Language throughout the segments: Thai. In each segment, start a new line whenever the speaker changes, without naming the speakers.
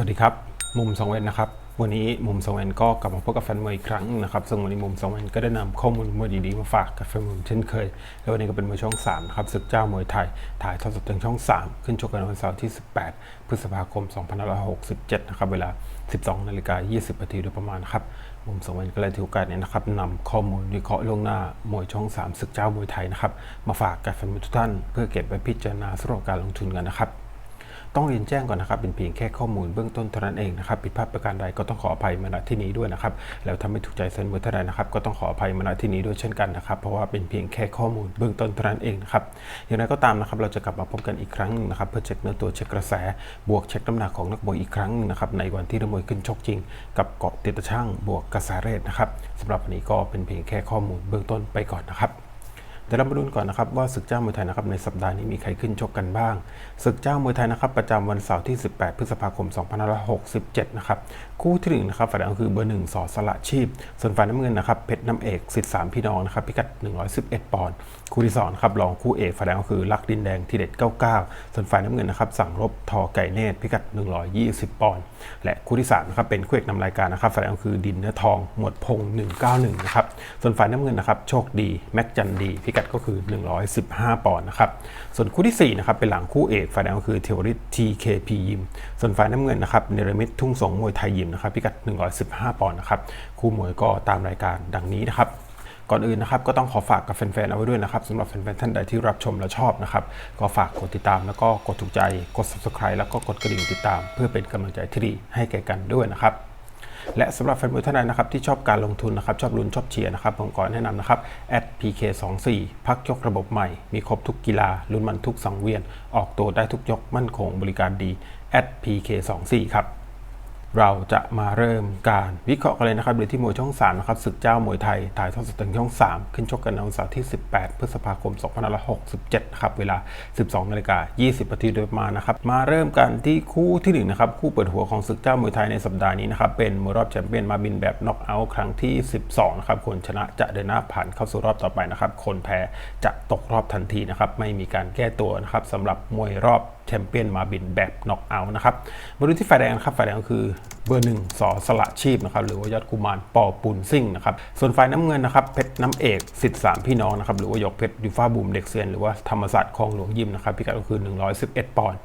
สวัสดีครับ มุมสองเวนนะครับ วันนี้มุมสองเวนก็กลับมาพบกับแฟนมวยอีกครั้งนะครับซึ่งวันนี้มุมสองเวนก็ได้นำข้อมูลมวยดีๆมาฝากกับแฟนมวยเช่นเคย แล้ววันนี้ก็เป็นมวยช่อง3ครับศึกเจ้ามวยไทย ถ่ายทอดสดทางช่อง 3 ขึ้นชกกันวันเสาร์ที่ 18 พฤษภาคม 2567 นะครับ เวลา 12นาฬิกา20นาทีโดยประมาณครับ มุมสองเวนก็เลยถือโอกาสนี้นะครับนำข้อมูลวิเคราะห์ล่วงหน้ามวยช่อง 3 ศึกเจ้ามวยไทยนะครับมาฝากกับแฟนมวยทุกท่าน เพื่อเก็บไว้พิจารณาสำหรับการลงทุนกันนะครับ ต้องเรียนแจ้งก่อนนะครับ เป็นเพียงแค่ข้อมูลเบื้องต้นเท่านั้นเองนะครับผิดพลาดประการใดก็ต้องขออภัยมาณที่นี้ด้วยนะครับ แล้วถ้าไม่ถูกใจเซนเบอเท่าไรนะครับ ก็ต้องขออภัยมาณที่นี้ด้วยเช่นกันนะครับ เพราะว่าเป็นเพียงแค่ข้อมูลเบื้องต้นเท่านั้นเองนะครับ อย่างไรก็ตามนะครับ เราจะกลับมาพบกันอีกครั้งหนึ่งนะครับ เพื่อเช็คเนื้อตัวเช็คกระแส บวกเช็คน้ำหนักของนักมวยอีกครั้งหนึ่งนะครับในวันที่นักมวยขึ้นชกจริง กับเกาะติดตะช่างบวกกระแสเรทนะครับสำหรับวันนี้ก็เป็นเพียงแค่ข้อมูลเบื้องต้นไปก่อนนะครับ เดี๋ยวเรามาดูก่อนนะครับว่าศึกเจ้ามวยไทยนะครับในสัปดาห์นี้มีใครขึ้นชกกันบ้าง ศึกเจ้ามวยไทยนะครับประจำวันเสาร์ที่ 18 พฤษภาคม 2567 นะครับคู่ที่หนึ่งนะครับฝ่ายแดงคือเบอร์หนึ่งสอสละชีพ ส่วนฝ่ายน้ำเงินนะครับเพชรน้ำเอกสิทธิ์สามพี่น้องนะครับพิกัด 111 ปอนด์คู่ที่สองนครับรองคู่เอกฝ่ายแดงก็คือลักดินแดงทีเด็ด 99 ส่วนฝ่ายน้ำเงินนะครับสั่งรบทอไก่เนตรพิกัด 120 ปอนด์และคู่ที่สามนะครับเป็นคู่เอกนำรายการนะครับฝ่ายแดงคือดินเนื้อทองหมวดพง191 นะครับส่วนฝ่ายน้ำเงินนะครับโชคดีแม็กจันดีพิกัดก็คือ 115 ปอนด์นะครับ ส่วนคู่ที่สี่นะครับเป็นหลังคู่เอกฝ่ายแดงก็คือเทวริต TKP ยิม ส่วนฝ่ายน้ำเงินนะครับเนรมิตทุ่งสงมวยไทยยิมนะครับพิกัด 115 ปอนด์นะครับคู่มวยก็ตามรายการดังนี้นะครับก่อนอื่นนะครับก็ต้องขอฝากกับแฟนๆเอาไว้ด้วยนะครับสำหรับแฟนๆท่านใดที่รับชมและชอบนะครับก็ฝากกดติดตามแล้วก็กดถูกใจกด subscribe แล้วก็กดกระดิ่งติดตาม เพื่อเป็นกำลังใจที่ดีให้แก่กันด้วยนะครับ และสำหรับแฟนมวยท่านใดนะครับที่ชอบการลงทุนนะครับชอบลุ้นชอบเชียร์นะครับผมขอแนะนำนะครับ @pk24 พักยกระบบใหม่ มีครบทุกกีฬาลุ้นมันทุกสังเวียน ออกตัวได้ทุกยกมั่นคงบริการดี @pk24 ครับ เราจะมาเริ่มการวิเคราะห์กันเลยนะครับโดยที่มวยช่อง3นะครับศึกเจ้ามวยไทยถ่ายทอดสดทางช่อง 3 ขึ้นชกกันในวันเสาร์ที่ 18 พฤษภาคม 2567 นะครับ เวลา 12 นาฬิกา 20 นาทีโดยประมาณนะครับ มาเริ่มกันที่คู่ที่ 1 นะครับ คู่เปิดหัวของศึกเจ้ามวยไทยในสัปดาห์นี้นะครับ เป็นมวยรอบแชมเปี้ยนมาบินแบบน็อกเอาท์ครั้งที่ 12 นะครับ คนชนะจะเดินหน้าผ่านเข้าสู่รอบต่อไปนะครับ คนแพ้จะตกรอบทันทีนะครับ ไม่มีการแก้ตัวนะครับสำหรับมวยรอบ แชมเปี้ยนมาบินแบบน็อกเอาท์นะครับมาดูที่ฝ่ายแดงนะครับฝ่ายแดงก็คือเบอร์หนึ่งสอสละชีพนะครับหรือว่ายอดกุมารปอปุนซิ่งนะครับส่วนฝ่ายน้ำเงินนะครับเพชรน้ำเอกสิทธิ์สามพี่น้องนะครับหรือว่ายกเพชรยูฟ่าบุมเด็กเซียนหรือว่าธรรมศาสตร์คลองหลวงยิมนะครับพิกัดก็คือ 111 ปอนด์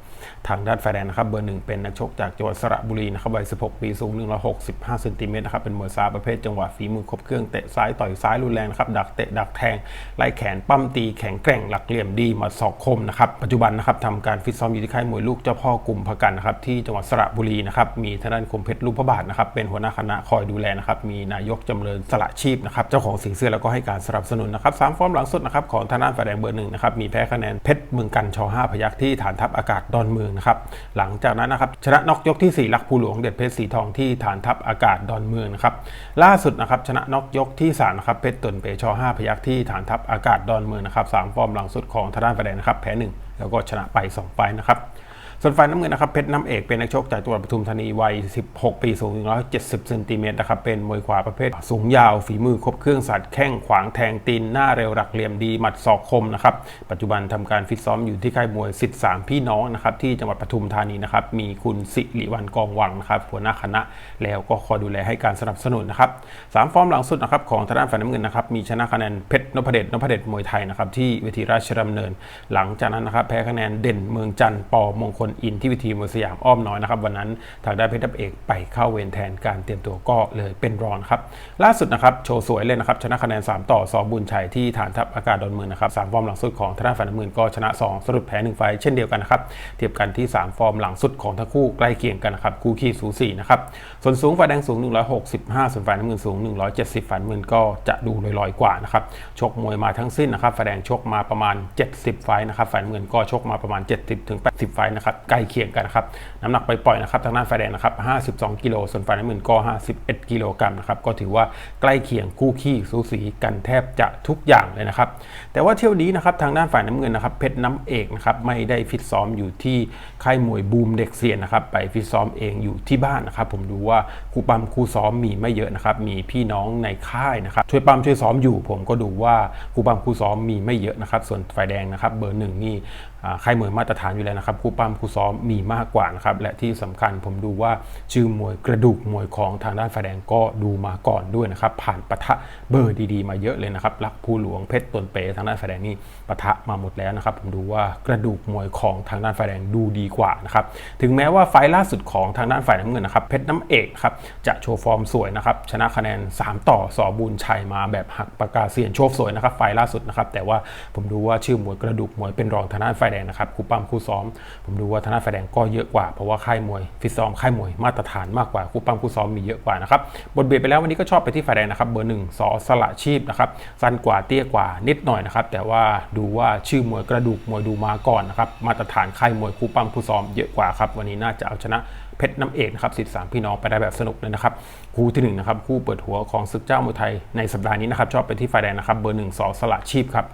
ทางด้านฝ่ายแดงนะครับเบอร์หนึ่งเป็นนักชกจากจังหวัดสระบุรีนะครับวัย 16 ปีสูง 165เซนติเมตรนะครับเป็นมวยซ้ายประเภทจังหวะฝีมือครบเครื่องเตะซ้ายต่อยซ้ายรุนแรงนะครับดักเตะดักแทงไล่แขนปั้มตีแข็งแกร่งหลักเหลี่ยมดีมาศอกคมนะครับปัจจุบันนะครับทำการฟิตซ้อมอยู่ที่ค่ายมวยลูกเจ้าพ่อกลุ่มพกันนะครับที่จังหวัดสระบุรีนะครับมีทางด้านคมเพชรลูกพระบาทนะครับเป็นหัวหน้าคณะคอยดูแลนะครับมีนายกจำเริญสละชีพนะครับเจ้าของสิงเสื้อแล้วก็ให้การสนับสนุนนะครับสามฟอร์มหลังสุดนะครับของทางด้านฝ่ายแดงเบอร์หนึ่งนะครับมีแพ้คะแนนเพชรเมืองกันชห้าพยักที่ฐานทัพอากาศดอนเมืองนะครับหลังจากนั้นนะครับชนะน็อกยกที่ 4 ลักภูหลวงเด็ดเพชรสีทองที่ฐานทัพอากาศดอนเมืองนะครับล่าสุดนะครับชนะน็อกยกที่3นะครับเพชรตนเปชห้าพยักที่ฐานทัพอากาศดอนเมืองนะครับสามฟอร์มหลังสุดของทางด้านฝ่ายแดงนะครับแพ้หนึ่งแล้วก็ชนะไป2ไฟนะครับ ส่วนฝ่ายน้ำเงินนะครับเพชรน้ำเอกเป็นนักชกจากจังหวัดปทุมธานีวัย 16 ปีสูง 170เซนติเมตรนะครับเป็นมวยขวาประเภท สูงยาวฝีมือครบเครื่องสัตว์แข้งขวางแทงตีนหน้าเร็วหลักเหลี่ยมดีหมัดศอกคมนะครับปัจจุบันทำการฟิตซ้อมอยู่ที่ค่ายมวยสิทธิ์สามพี่น้องนะครับที่จังหวัดปทุมธานีนะครับมีคุณสิริวัลกองวังนะครับหัวหน้าคณะแล้วก็คอยดูแลให้การสนับสนุนนะครับสามฟอร์มหลังสุดนะครับของทางด้านฝ่ายน้ำเงินนะครับมีชนะคะแนนเพชรนพเดชนพเดชมวยไทยนะครับที่เวทีราชดำเนิน หลังจากนั้นนะครับแพ้คะแนนเด่นเมืองจันทร์ปอมงคลอินที่เวทีมวยสยามอ้อมน้อยนะครับวันนั้นทางด้านเพชรน้ำเอกไปเข้าเวรแทนการเตรียมตัวก็เลยเป็นรองครับล่าสุดนะครับโชว์สวยเลยนะครับชนะคะแนน 3 ต่อสอบุญชัยที่ฐานทัพอากาศดอนเมืองนะครับสามฟอร์มหลังสุดของทางด้านฝ่ายน้ำเงินก็ชนะ 2 สรุปแพ้1ไฟเช่นเดียวกันนะครับเทียบกันที่ 3 ฟอร์มหลังสุดของทั้งคู่ใกล้เคียงกันนะครับคู่ขี้สูสีนะครับส่วนสูงฝ่ายแดงสูง 165 ส่วนฝ่ายน้ำเงินสูง 170ฝ่ายน้ำเงินก็จะดูลอยๆกว่านะครับชกมวยมาทั้งสิ้นนะครับฝ่ายแดงชกมาประมาณ 70 ไฟนะครับฝ่ายน้ำเงินก็ชกมาประมาณ 70-80 ไฟนะครับใกล้เคียงกันนะครับน้ำหนักไปปล่อยๆนะครับทางด้านฝ่ายแดงนะครับ52กิโลส่วนฝ่ายน้ำเงินก็ 51 กิโลกรัมนะครับก็ถือว่าใกล้เคียงคู่ขี้สูสีกันแทบจะทุกอย่างเลยนะครับแต่ว่าเที่ยวนี้นะครับทางด้านฝ่ายน้ำเงินนะครับเพชรน้ำเอกนะครับไม่ได้ฟิตซ้อมอยู่ที่ค่ายมวยบูมเด็กเซียนนะครับไปฟิตซ้อมเองอยู่ที่บ้านนะครับผมดูว่าครูปั๊มครูซ้อมมีไม่เยอะนะครับมีพี่น้องในค่ายนะครับช่วยปั๊มช่วยซ้อมอยู่ ผมก็ดูว่าครูปั๊มครูซ้อมมีไม่เยอะนะครับส่วนฝ่ายแดงนะครับเบอร์หนึ่งนี่ ค่ายมวยมาตรฐานอยู่แล้วนะครับคู่ปั้มคู่ซ้อมมีมากกว่านะครับและที่สำคัญผมดูว่าชื่อมวยกระดูกมวยของทางด้านฝ่ายแดงก็ดูมาก่อนด้วยนะครับผ่านปะทะเบอร์ดีๆ มาเยอะเลยนะครับรักภูหลวงเพชรตนเปทางด้านฝ่ายแดงนี่ปะทะมาหมดแล้วนะครับ ผมดูว่ากระดูกมวยของทางด้านฝ่ายแดงดูดีกว่านะครับถึงแม้ว่าไฟล่าสุดของทางด้านฝ่ายน้ำเงินนะครับเพชรน้ำเอกครับจะโชว์ฟอร์มสวยนะครับชนะคะแนน 3 ต่อสอบุญชัยมาแบบหักปากกาเซียนโชคสวยนะครับไฟล์ล่าสุดนะครับแต่ว่าผมดูว่าชื่อมวยกระดูกมวยเป็นรองทางด้านฝ่ายแดงนะครับคู่ปั้มคู่ซ้อม ผมดูว่าทางด้านฝ่ายแดงก็เยอะกว่าเพราะว่าค่ายมวยฟิตซ้อมค่ายมวยมาตรฐานมากกว่าคู่ปั้มคู่ซ้อมมีเยอะกว่านะครับบทเบียดไปแล้ววันนี้ก็ชอบไปที่ฝ่ายแดงนะครับเบอร์หนึ่งสอสละชีพนะครับสั้นกว่าเตี้ยกว่านิดหน่อยนะครับแต่ว่าดูว่าชื่อมวยกระดูกมวยดูมาก่อนนะครับมาตรฐานค่ายมวยคู่ปั้มคู่ซ้อมเยอะกว่าครับวันนี้น่าจะเอาชนะเพชรน้ำเอกนะครับสิสามพี่น้องไปได้แบบสนุกเลยนะครับคู่ที่หนึ่งนะครับคู่เปิดหัวของศึกเจ้ามวยไทยในสัปดาห์นี้นะครับชอบไปที่ฝ่ายแดงนะครับเบอร์หนึ่งสอสละชีพครับ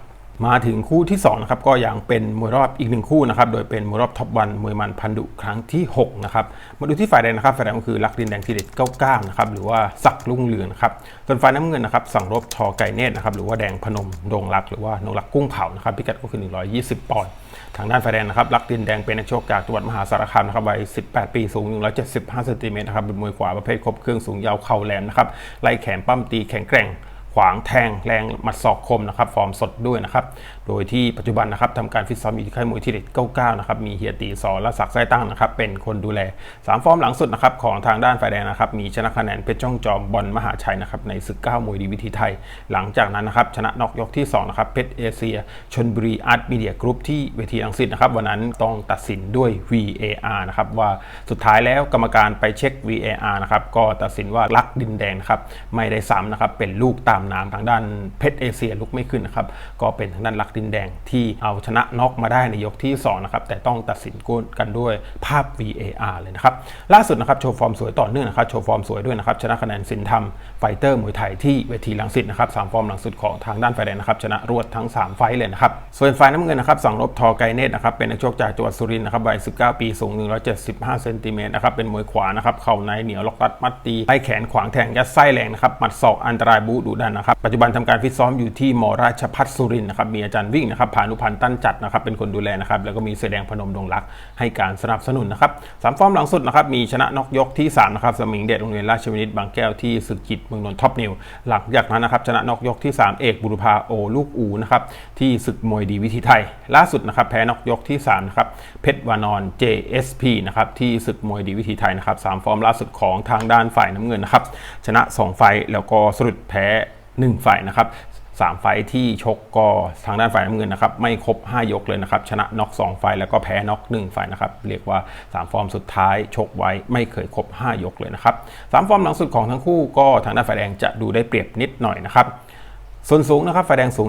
มาถึงคู่ที่2นะครับก็ยังเป็นมวยรอบอีกหนึ่งคู่นะครับโดยเป็นมวยรอบท็อปวันมวยมันพันดุครั้งที่6นะครับมาดูที่ฝ่ายแดงนะครับฝ่ายแดงก็คือลักดินแดงทีเด็ด99นะครับหรือว่าสักลุ่งเรืองนะครับส่วนฝ่ายน้ำเงินนะครับสั่งรบทอไก่เนตรนะครับหรือว่าแดงพนมโดงรักหรือว่านงรักกุ้งเผานะครับพิกัดก็คือ 120 ปอนด์ทางด้านฝ่ายแดงนะครับลักดินแดงเป็นนักชกจากจังหวัดมหาสารคามนะครับวัย 18 ปีสูง 175เซนติเมตรนะครับเป็นมวยขวาประเภทครบเครื่องสูงยาวเข่าแหลมนะครับไล่แขนปั้มตีแข็งแกร่ง ขวางแทงแรงหมัดศอกคมนะครับฟอร์มสดด้วยนะครับโดยที่ปัจจุบันนะครับทำการฟิตซ้อมอยู่ที่ค่ายมวยที่เด็ด99นะครับมีเฮียตีสอนและศักดิ์ไส้ตั้งนะครับเป็นคนดูแล 3 ฟอร์มหลังสุดนะครับของทางด้านฝ่ายแดงนะครับมีชนะคะแนนเพชรจ้องจอมบอลมหาชัยนะครับในศึก9มวยดีวิธีไทย หลังจากนั้นนะครับชนะนอกยกที่2นะครับเพชรเอเชียชนบุรีอาร์ตมีเดียกรุ๊ปที่เวทีอังสิตนะครับวันนั้นต้องตัดสินด้วย VAR นะครับว่าสุดท้ายแล้วกรรมการไปเช็ค VAR นะครับก็ตัดสินว่าลักดินแดงนะครับไม่ได้ซ้ำนะครับเป็นลูกตามน้ำทางด้านเพชรเอเชียลุกไม่ขึ้นนะครับก็เป็นทางด้านลักดินแดงที่เอาชนะน็อกมาได้ในยกที่2นะครับแต่ต้องตัดสินกันด้วยภาพ VAR เลยนะครับล่าสุดนะครับโชว์ฟอร์มสวยต่อเนื่องนะครับโชว์ฟอร์มสวยด้วยนะครับชนะคะแนนสินธรรมไฟเตอร์มวยไทยที่เวทีลังสิตนะครับสามฟอร์มหลังสุดของทางด้านไฟแดงนะครับชนะรวดทั้ง 3 ไฟเลยนะครับส่วนฝ่ายน้ำเงินนะครับสังรบทอไกเนตนะครับเป็นนักชกจากจังหวัดสุรินทร์นะครับวัย19 ปีสูง 175เซนติเมตรนะครับเป็นมวยขวานะครับเข่าในเหนียวล็อกตัดมัดตีไล่แขนขวางแทงยัดไส้แรงนะครับหมัดศอกอันตรายบูดุดันนะครับปัจจุบันทำการฟิตซ้อมอยู่ที่มราชพัฒสุรินทร์นะครับมีอาจารย์วิ่งนะครับพานุพันธ์ตั้นจัดนะครับเป็นคนดูแลนะครับแล้วก็มีเสแดงพนมดงรักให้การสนับสนุนนะครับสามฟอร์มหลังสุดนะครับมีชนะนอกยกที่3นะครับสมิงเดชโรงเรียนราชวินิตบางแก้วที่ศึกจิตเมืองนนท์ท็อปนิวหลังจากนั้นนะครับชนะนอกยกที่ 3 เอกบุรพาโอลูกอูนะครับที่ศึกมวยดีวิธีไทย ล่าสุดนะครับแพ้นอกยกที่3นะครับเพชรวานอน JSP นะครับที่ศึกมวยดีวิธีไทยนะครับสามฟอร์มล่าสุดของทางด้านฝ่ายน้ำเงินนะครับชนะ 2 ไฟแล้วก็สรุปแพ้ 1 ฝ่ายนะครับสามไฟท์ที่ชกก็ทางด้านฝ่ายน้ำเงินนะครับไม่ครบ 5 ยกเลยนะครับชนะน็อก2ไฟแล้วก็แพ้น็อก1ไฟนะครับเรียกว่า 3 ฟอร์มสุดท้ายชกไว้ไม่เคยครบ 5 ยกเลยนะครับสามฟอร์มหลังสุดของทั้งคู่ก็ทางด้านฝ่ายแดงจะดูได้เปรียบนิดหน่อยนะครับ ส่วนสูงนะครับฝ่ายแดงสูง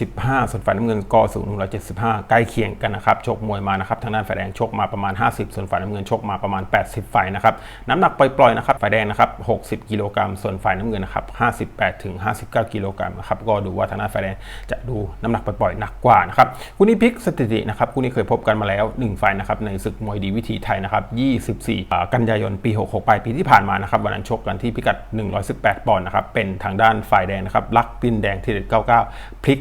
175 ส่วนฝ่ายน้ำเงินก็สูง 175 ใกล้เคียงกันนะครับชกมวยมานะครับทางด้านฝ่ายแดงชกมาประมาณ 50 ส่วนฝ่ายน้ำเงินชกมาประมาณ 80ไฟนะครับน้ำหนักปล่อยๆนะครับฝ่ายแดงนะครับ60 กิโลกรัมส่วนฝ่ายน้ำเงินนะครับ58ถึง59 กิโลกรัมนะครับก็ดูว่าทางด้านฝ่ายแดงจะดูน้ำหนักปล่อยๆหนักกว่านะครับคู่นี้พลิกสถิตินะครับคู่นี้เคยพบกันมาแล้ว1ไฟนะครับในศึกมวยดีวิธีไทยนะครับ24 กันยายนปี 66ปลายปีที่ผ่านมานะครับวันนั้นชกกันที่พิกัด 118 ปอนด์นะครับเป็นทางด้านฝ่ายแดงนะครับลักดินแดงทีเด็ด99 พลิก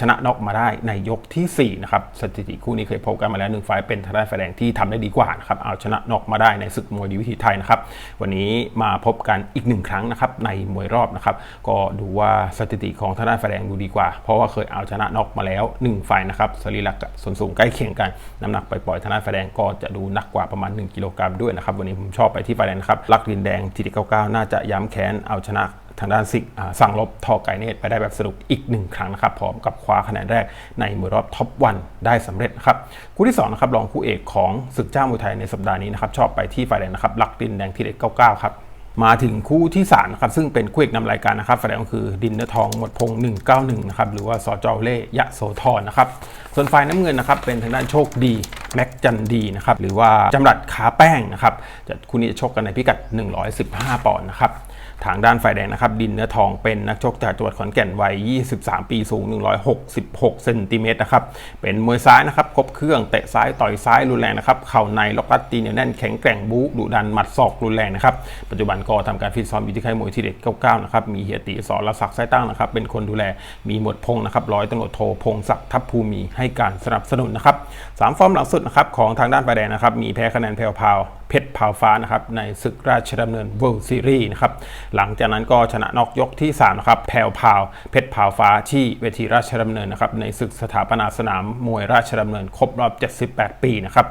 ชนะน็อกมาได้ในยกทีสี่4นะครับสถิติคู่นี้เคยพบกันมาแล้วหนึ่งไฟล์เป็นทางด้านฝ่ายแดงที่ทำได้ดีกว่านะครับเอาชนะน็อกมาได้ในศึกมวยดีวิธีไทยนะครับวันนี้มาพบกันอีกหนึ่งครั้งนะครับในมวยรอบนะครับก็ดูว่าสถิติของทางด้านฝ่ายแดงดูดีกว่า เพราะว่าเคยเอาชนะน็อกมาแล้ว1ไฟล์นะครับสรีระส่วนสูงใกล้เคียงกันน้ำหนักปล่อยๆทางด้านฝ่ายแดงก็จะดูหนักกว่าประมาณ 1 กิโลกรัมด้วยนะครับวันนี้ผมชอบไปที่ฝ่ายแดงนะครับลักดินแดงทีเด็ด99 น่าจะย้ำแค้นเอาชนะ ทางด้านสิอ่าสั่งลบทอไกเนตไปได้แบบสนุกอีกหนึ่งครั้งนะครับพร้อมกับคว้าคะแนนแรกในมวยรอบท็อปวันได้สำเร็จนะครับคู่ที่2นะครับรองคู่เอกของศึกเจ้ามวยไทยในสัปดาห์นี้นะครับชอบไปที่ฝ่ายแดงนะครับลักดินแดงทีเด็ด99 ครับมาถึงคู่ที่3นะครับซึ่งเป็นคู่เอกนำรายการนะครับฝ่ายแดงก็คือดินเนทองหมวดพง 191 นะครับหรือว่าสจเล่ยะโสธรนะครับส่วนฝ่ายน้ำเงินนะครับเป็นทางด้านโชคดีแม็กจันดีนะครับหรือว่าจำรัดขาแป้งนะครับจะคู่นี้จะชกกันในพิกัด 115 ปอนด์นะครับ ทางด้านฝ่ายแดงนะครับดินเนื้อทองเป็นนักชกจากจังหวัดขอนแก่นวัย 23 ปีสูง 166 เซนติเมตรนะครับเป็นมวยซ้ายนะครับครบเครื่องเตะซ้ายต่อยซ้ายรุนแรงนะครับเข่าในล็อกรัดตีเหนียวแน่นแข็งแกร่งบู๊ดุดันหมัดศอกรุนแรงนะครับปัจจุบันก็ทำการฟิตซ้อมอยู่ที่ค่ายมวยที่เด็ด99นะครับมีเฮียตีสอนรศักดิ์ไส้ตั้งนะครับเป็นคนดูแลมีหมวดพงนะครับร้อยตำรวจโทพงศักดิ์ทัพภูมิให้การสนับสนุนนะครับสามฟอร์มหลังสุดนะครับของทางด้านฝ่ายแดงนะครับมีแพ้คะแนนแพรวพาว เพชรพาฟ้านะครับในศึกราชดำเนิน World Series นะครับหลังจากนั้นก็ชนะนอกยกที่3นะครับแพรวพาวเพชรพาฟ้าที่เวทีราชดำเนินนะครับในศึกสถาปนาสนามมวยราชดำเนินครบรอบ 78 ปีนะครับ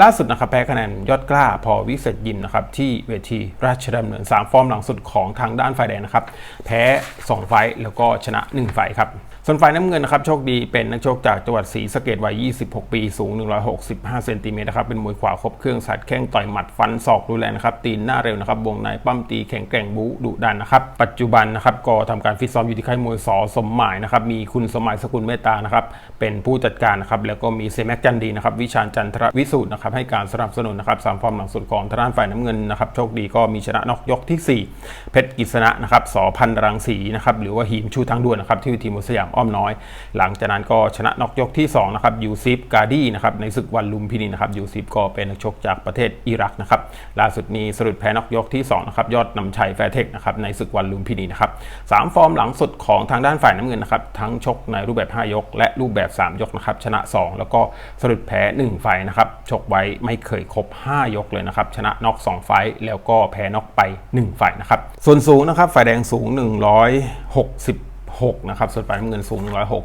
ล่าสุดนะครับแพ้คะแนนยอดกล้าพอวิเศษยิมนะครับที่เวทีราชดำเนิน 3 ฟอร์มหลังสุดของทางด้านฝ่ายแดงนะครับแพ้ 2 ไฟแล้วก็ชนะ 1 ไฟครับ ส่วนฝ่ายน้ำเงินนะครับโชคดีเป็นนักโชคจากจังหวัดศรีสะเกดวัย 26 ปี สูง 165 เซนติเมตรนะครับ เป็นมวยขวาครบเครื่องสัดแข้งต่อยหมัดฟันศอกรุนแรงนะครับ ตีนหน้าเร็วนะครับ วงในปั้มตีแข็งแกร่งบูดุดันนะครับ ปัจจุบันนะครับก็ทำการฟิตซ้อมอยู่ที่ค่ายมวยสอสมหมายนะครับ มีคุณสมหมายสกุลเมตตานะครับ เป็นผู้จัดการนะครับ แล้วก็มีเซแม็กจันดีนะครับ วิชาญจันทรวิสูตรนะครับ ให้การสนับสนุนนะครับสามฟอร์มหลังสุดของทางด้านฝ่ายน้ำเงินนะครับ โชคดีก็มีชนะนอกยกที่ 4 เพชรกิษณะนะครับสอพันรังสีนะครับ หรือว่าหิมชูทางด่วนนะครับที่ทีมสยามอ้อมน้อย หลังจากนั้นก็ชนะน็อกยกที่2นะครับยูซิฟกาดีนะครับในศึกวันลุมพินีนะครับยูซิฟก็เป็นนักชกจากประเทศอิรักนะครับล่าสุดนี้สรุปแพ้น็อกยกที่2นะครับยอดนำชัยแฟร์เทคนะครับในศึกวันลุมพินีนะครับสามฟอร์มหลังสุดของทางด้านฝ่ายน้ำเงินนะครับทั้งชกในรูปแบบ 5 ยก และรูปแบบ 3 ยกนะครับชนะ 2 แล้วก็สรุปแพ้ 1 ไฟนะครับชกไว้ไม่เคยครบ 5 ยกเลยนะครับชนะน็อก2 ไฟแล้วก็แพ้น็อกไป 1 ไฟนะครับส่วนสูงนะครับฝ่ายแดงสูง 160 6นะครับส่วนฝ่ายน้ำเงินสูง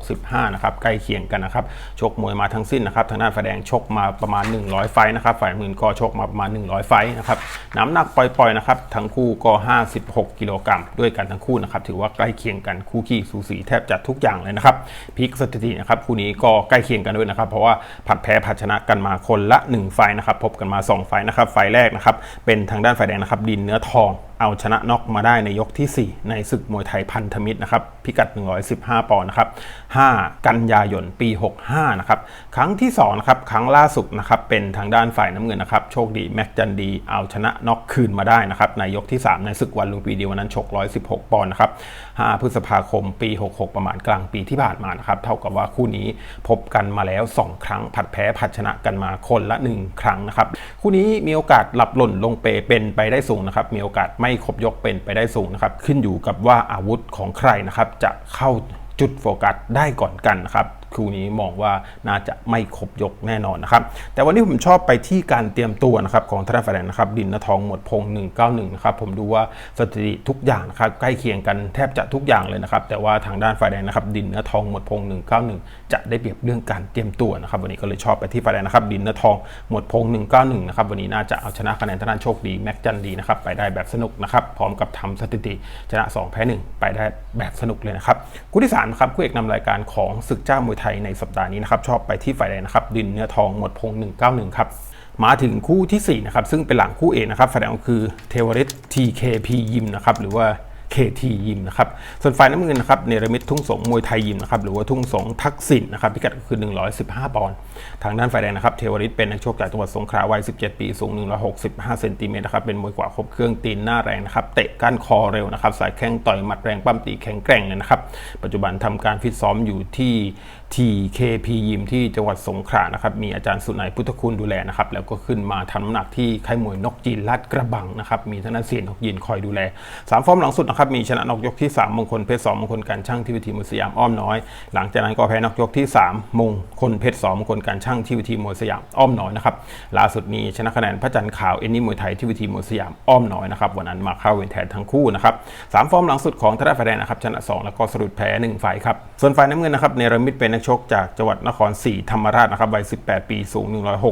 165นะครับใกล้เคียงกันนะครับชกมวยมาทั้งสิ้นนะครับทางด้านฝ่ายแดงชกมาประมาณ 100 ไฟนะครับฝ่ายน้ำเงินก็ชกมาประมาณ 100 ไฟนะครับน้ำหนักปล่อยๆนะครับทั้งคู่ก็ 56 กิโลกรัมด้วยกันทั้งคู่นะครับถือว่าใกล้เคียงกันคู่ขี้สูสีแทบจะทุกอย่างเลยนะครับพิกสถิตินะครับคู่นี้ก็ใกล้เคียงกันด้วยนะครับ เพราะว่าผัดแพ้ผัดชนะกันมาคนละ 1 ไฟนะครับพบกันมา 2 ไฟนะครับไฟแรกนะครับเป็นทางด้านฝ่ายแดงนะครับดินเนื้อทอง เอาชนะน็อกมาได้ในยกที่ 4 ในศึกมวยไทยพันธมิตรนะครับพิกัด 115 ปอนด์นะครับ 5 กันยายนปี 65 นะครับ ครั้งที่2นะครับครั้งล่าสุดนะครับเป็นทางด้านฝ่ายน้ำเงินนะครับ โชคดีแม็กจันดีเอาชนะน็อกคืนมาได้นะครับในยกที่ 3 ในศึกวันลุมพินีวันนั้นชก 116 ปอนด์นะครับ 5 พฤษภาคมปี 66 ประมาณกลางปีที่ผ่านมานะครับเท่ากับว่าคู่นี้พบกันมาแล้ว 2 ครั้งผัดแพ้ผัดชนะกันมาคนละ 1 ครั้งนะครับคู่นี้มีโอกาสหลับหล่นลงเปเป็นไปได้สูงนะครับมีโอกาสไม่ครบยกเป็นไปได้สูงนะครับ ขึ้นอยู่กับว่าอาวุธของใครนะครับ จะเข้าจุดโฟกัสได้ก่อนกันนะครับ คู่นี้มองว่าน่าจะไม่ครบยกแน่นอนนะครับ แต่วันนี้ผมชอบไปที่การเตรียมตัวนะครับของทางด้านายแดงนะครับดินนทองหมดพง 191 นะครับ ผมดูว่าสถิติทุกอย่างนะครับใกล้เคียงกันแทบจะทุกอย่างเลยนะครับ แต่ว่าทางด้านฝ่ายแดงนะครับ ดินเนื้อทองหมดพง 191 จะได้เปรียบเรื่องการเตรียมตัวนะครับ วันนี้ก็เลยชอบไปที่ฝ่ายแดงนะครับ ดินเนื้อทองหมดพง 191 นะครับ วันนี้น่าจะเอาชนะคะแนนทางด้านโชคดีแม็กจันดีนะครับไปได้แบบสนุกนะครับพร้อมกับทำสถิติชนะ 2 แพ้ 1 ไปได้แบบสนุกเลยนะครับคู่ที่3ครับคู่เอกนำรายการของศึกเจ้ามวยไทยในสัปดาห์นี้นะครับชอบไปที่ฝ่ายแดงนะครับดินเนื้อทองหมดพง 191 ครับมาถึงคู่ทีสี่4นะครับซึ่งเป็นหลังคู่เอกนะครับฝ่ายแดงก็คือเทวริส TKP ยิมนะครับหรือว่า KT ยิมนะครับ ส่วนฝ่ายน้ำเงินนะครับเนรมิตทุ่งสงมวยไทยยิมนะครับหรือว่าทุ่งสงทักษิณนะครับพิกัดก็คือ 115 ปอนด์ทางด้านฝ่ายแดงนะครับเทวริสเป็นนักชกจากจังหวัดสงขลาวัย 17 ปี สูง 165 เซนติเมตรนะครับเป็นมวยขวาครบเครื่องตีนหน้าแรงนะครับเตะก้านคอเร็วนะครับสายแข้งต่อยหมัดแรงปั้มตีแข็งแกร่งเลยนะครับปัจจุบันทำการฟิตซ้อมอยู่ที่ TKP ยิมที่จังหวัดสงขลานะครับมีอาจารย์สุนัยพุทธคุณดูแลนะครับแล้วก็ขึ้นมาทำน้ำหนักที่ค่ายมวยนกจีนลาดกระบังนะครับมีทางด้านเสียนนกยินคอยดูแลสามฟอร์มหลังสุดนะครับมีชนะนอกยกที่ 3 มงคลเพชรสองมงคลการช่างที่วิธีมวยสยามอ้อมน้อย หลังจากนั้นก็แพ้นอกยกที่ 3 มงคลเพชรสองมงคลการช่างที่วิธีมวยสยามอ้อมน้อยนะครับล่าสุดนี้ชนะคะแนนพระจันทร์ขาวเอ็นนี่มวยไทยที่วิธีมวยสยามอ้อมน้อยนะครับวันนั้นมาเข้าเวรแทนทั้งคู่นะครับสามฟอร์มหลังสุดของทางด้านฝ่ายแดงนะครับชนะสองแล้วก็สรุปแพ้หนึ่งฝ่ายครับส่วนฝ่ายน้ำเงินนะครับเนรมิตเป็นนักชกจากจังหวัดนครศรีธรรมราชนะครับวัย 18 ปีสูง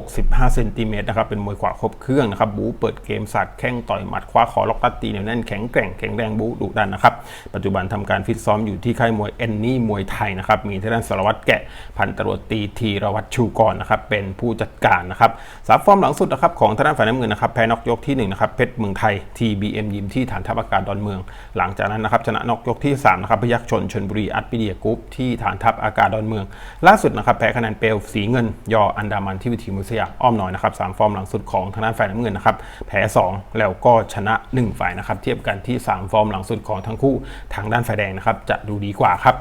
165เซนติเมตรนะครับเป็นมวยขวาครบเครื่องนะครับบูเปิดเกมสัตว์แข้งต่อยหมัดคว้าขอล็อกตัดตีเหนียวแน่นแข็งแกร่งแข็งแรงบูดุดันนะครับ ปัจจุบันทำการฟิตซ้อมอยู่ที่ค่ายมวยเอนนี่มวยไทยนะครับ มีทางด้านสารวัตรแกะพันตำรวจตีธีรวัตรชูกรนะครับ เป็นผู้จัดการนะครับสามฟอร์มหลังสุดนะครับของทางด้านฝ่ายน้ำเงินนะครับ แพ้นอกยกที่1นะครับ เพชรเมืองไทย TBM ยิมที่ฐานทัพอากาศดอนเมือง หลังจากนั้นนะครับชนะนอกยกที่3นะครับพยัคฆ์ชนชนบุรีอัดปิเดียกรุ๊ปที่ฐานทัพอากาศดอนเมือง ล่าสุดนะครับแพ้คะแนนเปลวสีเงิน ยออันดามันที่วิธีมุสยาอ้อมน้อยนะครับสามฟอร์มหลังสุดของทางด้านฝ่ายน้ำเงินนะครับแพ้ 2 แล้วก็ชนะ 1 ฝ่ายนะครับเทียบกันที่ 3 ฟอร์มหลังสุดของทั้งคู่ทางด้านฝ่ายแดงนะครับจะดูดีกว่าครับ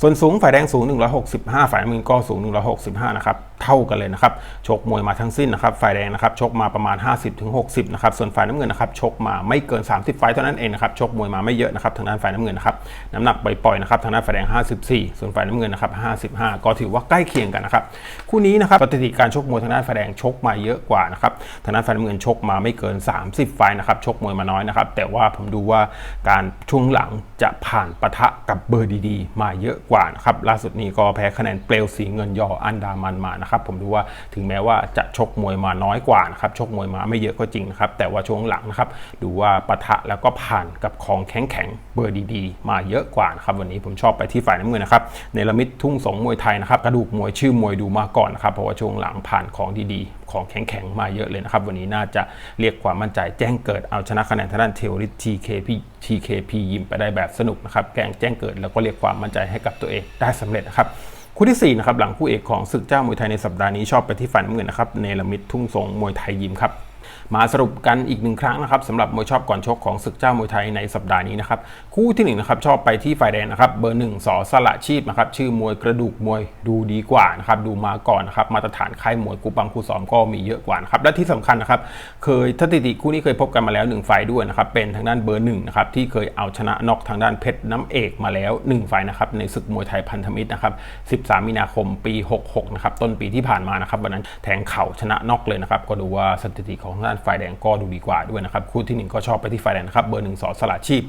ส่วนสูงฝ่ายแดงสูง 165 ฝ่ายน้ำเงินก็สูง 165 นะครับ เท่ากันเลยนะครับชกมวยมาทั้งสิ้นนะครับฝ่ายแดงนะครับชกมาประมาณ 50-60นะครับส่วนฝ่ายน้ำเงินนะครับชกมาไม่เกิน 30 ไฟเท่านั้นเองนะครับชกมวยมาไม่เยอะนะครับทางด้านฝ่ายน้ำเงินนะครับน้ำหนักปล่อยๆนะครับทางด้านฝ่ายแดง 54 ส่วนฝ่ายน้ำเงินนะครับ55 ก็ถือว่าใกล้เคียงกันนะครับคู่นี้นะครับสถิติการชกมวยทางด้านฝ่ายแดงชกมาเยอะกว่านะครับทางด้านฝ่ายน้ำเงินชกมาไม่เกิน 30 ไฟนะครับชกมวยมาน้อยนะครับแต่ว่าผมดูว่าการช่วงหลังจะผ่านปะทะกับเบอร์ดีๆ มาเยอะกว่านะครับล่าสุดนี้ก็แพ้คะแนนเปลวสีเงินยออันดามันมานะครับผมดูว่าถึงแม้ว่าจะชกมวยมาน้อยกว่านะครับชกมวยมาไม่เยอะก็จริงนะครับแต่ว่าช่วงหลังนะครับดูว่าปะทะแล้วก็ผ่านกับของแข็งๆเบอร์ดีๆ มาเยอะกว่านะครับวันนี้ผมชอบไปที่ฝ่ายน้ำเงินนะครับในละมิดทุ่งสงมวยไทยนะครับกระดูกมวยชื่อมวยดูมาก่อนนะครับเพราะว่าช่วงหลังผ่านของดีๆ ของแข็งๆมาเยอะเลยนะครับวันนี้น่าจะเรียกความมั่นใจแจ้งเกิดเอาชนะคะแนนทางด้านเทวริต TKP TKP ยิมไปได้แบบสนุกนะครับแกงแจ้งเกิดแล้วก็เรียกความมั่นใจให้กับตัวเองได้สำเร็จนะครับ คู่ที่4นะครับหลังคู่เอกของศึกเจ้ามวยไทยในสัปดาห์นี้ชอบไปที่ฝัน้ำเงินนะครับเนลมิตทุ่งสงมวยไทยยิมครับ มาสรุปกันอีกหนึ่งครั้งนะครับสำหรับมวยชอบก่อนชกของศึกเจ้ามวยไทยในสัปดาห์นี้นะครับคู่ที่หนึ่งนะครับชอบไปที่ฝ่ายแดงนะครับเบอร์หนึ่งสอสละชีพนะครับชื่อมวยกระดูกมวยดูดีกว่านะครับดูมาก่อนนะครับมาตรฐานค่ายมวยกูปังคูซ้อมก็มีเยอะกว่านะครับและที่สำคัญนะครับเคยสถิติคู่นี้เคยพบกันมาแล้ว1ไฟล์ด้วยนะครับเป็นทางด้านเบอร์หนึ่งนะครับที่เคยเอาชนะน็อกทางด้านเพชรน้ำเอกมาแล้ว1ไฟล์นะครับในศึกมวยไทยพันธมิตรนะครับ13 มีนาคมปี 66นะครับต้นปีที่ผ่านมานะครับวันนั้นแทงเข่าชนะน็อกเลยนะครับก็ดูว่าสถิติของด้านฝ่ายแดงก็ดูดีกว่าด้วยนะครับคู่ที่ 1 ก็ชอบไปที่ฝ่ายแดงนะครับเบอร์หนึ่งสอสละชีพ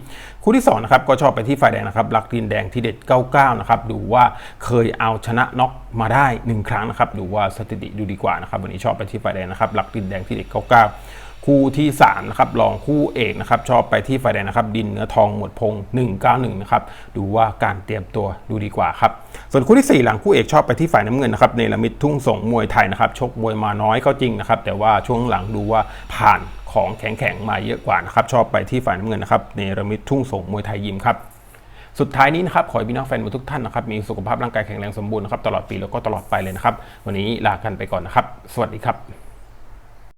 คู่ที่2นะครับก็ชอบไปที่ฝ่ายแดงนะครับลักดินแดงที่เด็ด 99 นะครับดูว่าเคยเอาชนะน็อกมาได้ 1 ครั้งนะครับดูว่าสถิติดูดีกว่านะครับวันนี้ชอบไปที่ฝ่ายแดงนะครับลักดินแดงที่เด็ด 99 คู่ที่3นะครับรองคู่เอกนะครับชอบไปที่ฝ่ายแดงนะครับ ดินเนื้อทองหมวดพง 191นะครับดูว่าการเตรียมตัวดูดีกว่าครับส่วนคู่ที่ 4 หลังคู่เอกชอบไปที่ฝ่ายน้ำเงินนะครับเนลมิตทุ่งสงมวยไทยนะครับชกมวยมาน้อยก็จริงนะครับแต่ว่าช่วงหลังดูว่าผ่านของแข็งๆมาเยอะกว่านะครับชอบไปที่ฝ่ายน้ำเงินนะครับเนรมิตทุ่งสงมวยไทยยิมครับสุดท้ายนี้นะครับขอให้พี่น้องแฟนมวยทุกท่านนะครับมีสุขภาพร่างกายแข็งแรงสมบูรณ์นะครับตลอดปีแล้วก็ตลอดไปเลยนะครับวันนี้ลากันไปก่อนนะครับ สวัสดีครับ